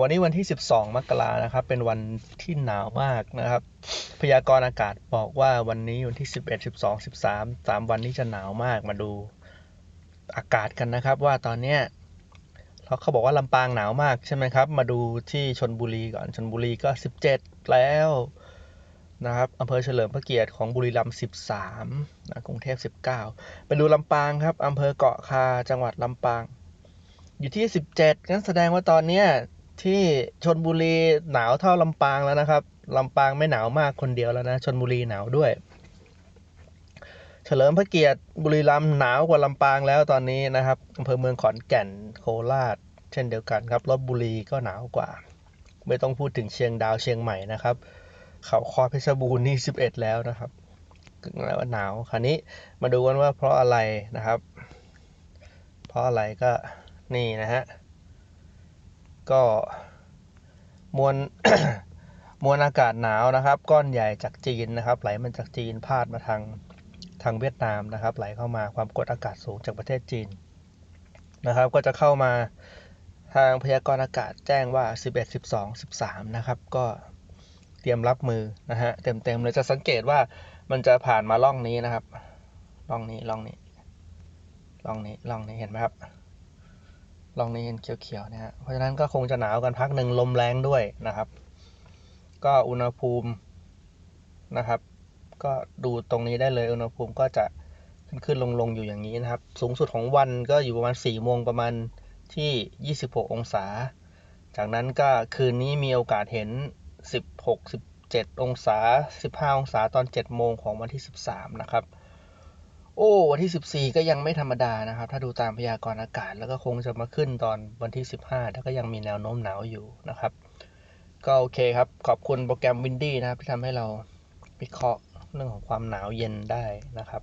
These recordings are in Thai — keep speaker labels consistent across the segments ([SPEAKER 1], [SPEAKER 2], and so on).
[SPEAKER 1] วันนี้วันที่ 12 มกรานะครับ เป็นวันที่หนาวมากนะครับ พยากรณ์อากาศบอกว่าวันนี้วันที่ 11 12 13 3 วันนี้จะหนาวมาก มาดูอากาศกันนะครับ ว่าตอนเนี้ยเขาเขาบอกว่าลำปางหนาวมากใช่ไหมครับ มาดูที่ชนบุรีก่อน ชนบุรีก็ 17 แล้วนะครับอำเภอเฉลิมพระเกียรติของบุรีรัมย์13นะกรุงเทพ 19 ไปดูลำปางครับอำเภอเกาะคาจังหวัดลำปางอยู่ที่ 17งั้นแสดงว่าตอนเนี้ย ที่ชนบุรีหนาวเท่าลำปางแล้วนะครับลำปางไม่หนาวมากคนเดียวแล้วนะชนบุรีหนาวด้วย เฉลิมพระเกียรติบุรีรัมย์หนาวกว่าลำปางแล้วตอนนี้นะครับอำเภอเมืองขอนแก่นโคราช เช่นเดียวกันครับลบบุรีก็หนาวกว่า ไม่ต้องพูดถึงเชียงดาวเชียงใหม่นะครับ เขาคอเพชรบูรณ์นี่11 แล้วนะครับแล้วว่าหนาวคราวนี้มาดูกันว่าเพราะอะไรนะครับ เพราะอะไรก็นี่นะฮะ ก็มวลมวลอากาศหนาวนะครับ ก้อนใหญ่จากจีนนะครับ ไหลมาจากจีนพาดมาทางทางเวียดนามนะครับ ไหลเข้ามาความกดอากาศสูงจากประเทศจีนนะครับ ก็จะเข้ามาทางพยากรณ์อากาศแจ้งว่า 11 12 13 นะครับ ก็เตรียมรับมือนะฮะเต็มๆเลยจะสังเกตว่ามันจะผ่านมาล่องนี้นะครับล่องนี้ล่องนี้ล่องนี้ล่องนี้เห็นไหมครับ ลองนี้เห็นเขียวๆนะฮะเพราะฉะนั้นก็คงจะหนาวกันพักหนึ่งลมแรงด้วยนะครับ ก็อุณหภูมินะครับ ก็ดูตรงนี้ได้เลยอุณหภูมิก็จะขึ้นขึ้นลงลงๆอยู่อย่างนี้นะครับ สูงสุดของวันก็อยู่ประมาณ4ี่โมงประมาณที่ 26 องศา จากนั้นก็คืนนี้มีโอกาสเห็น 16 17 องศา 15 องศาตอน 7 โมงของวันที่ 13 นะครับ โอ้วันที่ 14 ก็ยังไม่ธรรมดานะครับ ถ้าดูตามพยากรณ์อากาศ แล้วก็คงจะมาขึ้นตอนวันที่ 15แต่ก็ยังมีแนวโน้มหนาวอยู่นะครับ ก็โอเคครับ ขอบคุณโปรแกรม Windy นะครับที่ทำให้เราวิเคราะห์เรื่องของความหนาวเย็นได้นะครับ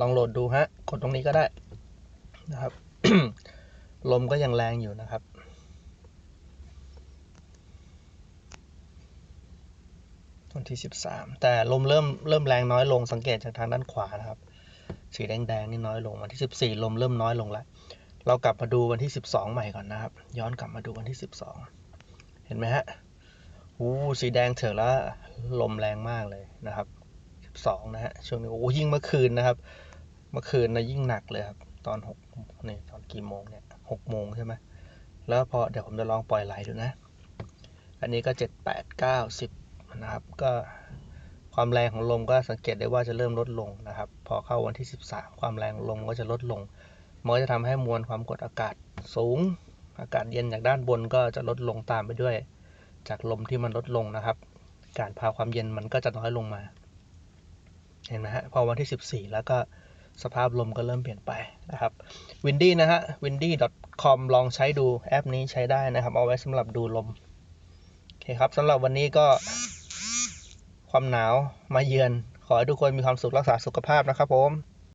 [SPEAKER 1] ลองโหลดดูฮะกดตรงนี้ก็ได้นะครับ ลมก็ยังแรงอยู่นะครับวันที่ 13 แต่ลมเริ่มเริ่มแรงน้อยลงสังเกตจากทางด้านขวานะครับ สีแดงๆนี่น้อยลงวันที่ 14 ลมเริ่มน้อยลงแล้วเรากลับมาดูวันที่ 12 ใหม่ก่อนนะครับ ย้อนกลับมาดูวันที่ 12 เห็นไหมฮะอู้สีแดงเถอะแล้วลมแรงมากเลยนะครับ 12 นะฮะช่วงนี้โอ้ยิ่งเมื่อคืนนะครับ เมื่อคืนนะยิ่งหนักเลยครับ ตอน6นี่ตอนกี่โมงเนี่ย6โมงใช่ไหมแล้วพอเดี๋ยวผมจะลองปล่อยไหลดูนะ อันนี้ก็ 7 8 9 10 นะครับ ก็ ความแรงของลมก็สังเกตได้ว่าจะเริ่มลดลงนะครับ พอเข้าวันที่ 13 ความแรงลมก็จะลดลงมันก็จะทำให้มวลความกดอากาศสูง อากาศเย็นจากด้านบนก็จะลดลงตามไปด้วย จากลมที่มันลดลงนะครับ การพาความเย็นมันก็จะน้อยลงมา เห็นไหมฮะ พอวันที่ 14 แล้วก็สภาพลมก็เริ่มเปลี่ยนไปนะครับ windy นะฮะ windy.com ลองใช้ดูแอปนี้ใช้ได้นะครับ เอาไว้สำหรับดูลม โอเคครับสำหรับวันนี้ก็ ความหนาวมาเยือน ขอให้ทุกคนมีความสุขรักษาสุขภาพนะครับผม